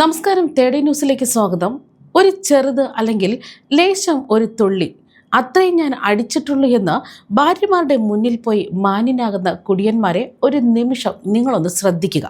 നമസ്കാരം തേടി ന്യൂസിലേക്ക് സ്വാഗതം. ഒരു ചെറുത് അല്ലെങ്കിൽ ലേശം ഒരു തുള്ളി. അത്രയും ഞാൻ അടിച്ചിട്ടുള്ളൂ എന്ന് ഭാര്യമാരുടെ മുന്നിൽ പോയി മാന്യനാകുന്ന കുടിയന്മാരെ ഒരു നിമിഷം നിങ്ങളൊന്ന് ശ്രദ്ധിക്കുക.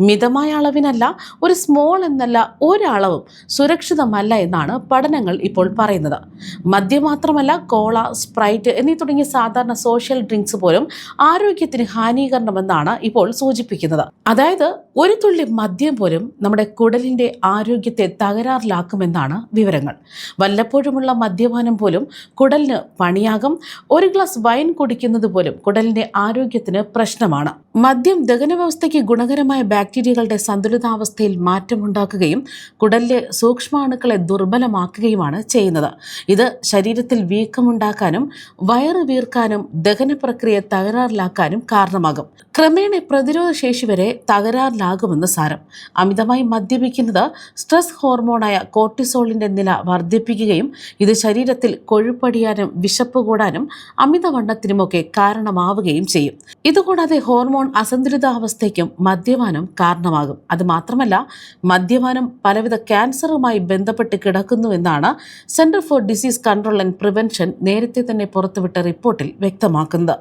മിതമായ അളവിനല്ല ഒരു സ്മോൾ എന്നല്ല ഒരളവും സുരക്ഷിതമല്ല എന്നാണ് പഠനങ്ങൾ ഇപ്പോൾ പറയുന്നത്. മദ്യം മാത്രമല്ല കോള സ്പ്രൈറ്റ് എന്നീ തുടങ്ങിയ സാധാരണ സോഷ്യൽ ഡ്രിങ്ക്സ് പോലും ആരോഗ്യത്തിന് ഹാനികരണമെന്നാണ് ഇപ്പോൾ സൂചിപ്പിക്കുന്നത്. അതായത് ഒരു തുള്ളി മദ്യം പോലും നമ്മുടെ കുടലിന്റെ ആരോഗ്യത്തെ തകരാറിലാക്കുമെന്നാണ് വിവരങ്ങൾ. വല്ലപ്പോഴുമുള്ള മദ്യപാനം പോലും കുടലിന് പണിയാകും. ഒരു ഗ്ലാസ് വൈൻ കുടിക്കുന്നത് പോലും കുടലിന്റെ ആരോഗ്യത്തിന് പ്രശ്നമാണ്. മദ്യം ദഹനവ്യവസ്ഥയ്ക്ക് ഗുണകരമായ ബാക്ടീരിയകളുടെ സന്തുലിതാവസ്ഥയിൽ മാറ്റമുണ്ടാക്കുകയും കുടലിലെ സൂക്ഷ്മാണുക്കളെ ദുർബലമാക്കുകയുമാണ് ചെയ്യുന്നത്. ഇത് ശരീരത്തിൽ വീക്കമുണ്ടാക്കാനും വയറ് വീർക്കാനും ദഹന പ്രക്രിയ തകരാറിലാക്കാനും കാരണമാകും. ക്രമേണ പ്രതിരോധ ശേഷി വരെ തകരാറിലാകുമെന്ന് സാരം. അമിതമായി മദ്യപിക്കുന്നത് സ്ട്രെസ് ഹോർമോണായ കോർട്ടിസോളിന്റെ നില വർദ്ധിപ്പിക്കുകയും ഇത് ശരീരത്തിൽ കൊഴുപ്പടിയാനും വിശപ്പ് കൂടാനും അമിതവണ്ണത്തിനുമൊക്കെ കാരണമാവുകയും ചെയ്യും. ഇതുകൂടാതെ ഹോർമോൺ അസന്തുലിതാവസ്ഥയ്ക്കും മദ്യപാനം കാരണമാകും. അത് മാത്രമല്ല മദ്യപാനം പലവിധ ക്യാൻസറുമായി ബന്ധപ്പെട്ട് കിടക്കുന്നുവെന്നാണ് centre for disease control and prevention നേരത്തെ തന്നെ പുറത്തുവിട്ട റിപ്പോർട്ടിൽ വ്യക്തമാക്കുന്നത്.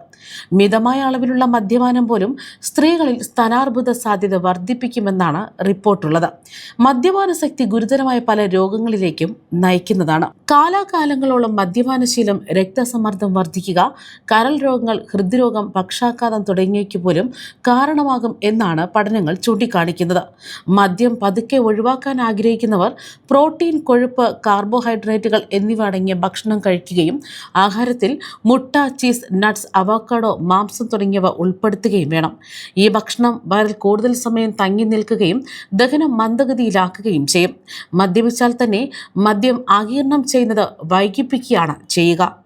മിതമായ അളവിലുള്ള മദ്യപാനം പോലും സ്ത്രീകളിൽ സ്ഥാനാർബുദ സാധ്യത വർദ്ധിപ്പിക്കുമെന്നാണ് റിപ്പോർട്ടുള്ളത്. മദ്യപാന ശക്തി ഗുരുതരമായ പല രോഗങ്ങളിലേക്കും നയിക്കുന്നതാണ്. കാലാകാലങ്ങളോളം മദ്യപാനശീലം രക്തസമ്മർദ്ദം വർദ്ധിക്കുക കരൾ രോഗങ്ങൾ ഹൃദ്രോഗം പക്ഷാഘാതം തുടങ്ങിയവയ്ക്ക് പോലും കാരണമാകും എന്നാണ് പഠനങ്ങൾ ചൂണ്ടിക്കാണിക്കുന്നത്. മദ്യം പതുക്കെ ഒഴിവാക്കാൻ ആഗ്രഹിക്കുന്നവർ പ്രോട്ടീൻ കൊഴുപ്പ് കാർബോഹൈഡ്രേറ്റുകൾ എന്നിവ അടങ്ങിയ ഭക്ഷണം കഴിക്കുകയും ആഹാരത്തിൽ മുട്ട ചീസ് നട്ട്സ് അവക്കാഡോ മാംസം തുടങ്ങിയവ ഉൾപ്പെടുത്തുകയും വേണം. ഈ ഭക്ഷണം വയറിൽ കൂടുതൽ സമയം തങ്ങി നിൽക്കുകയും ദഹനം മന്ദഗതിയിലാക്കുകയും ചെയ്യും. മദ്യപിച്ചാൽ തന്നെ മദ്യം ആകീർണം ചെയ്യുന്നത് വൈകിപ്പിക്കുകയാണ് ചെയ്യുക.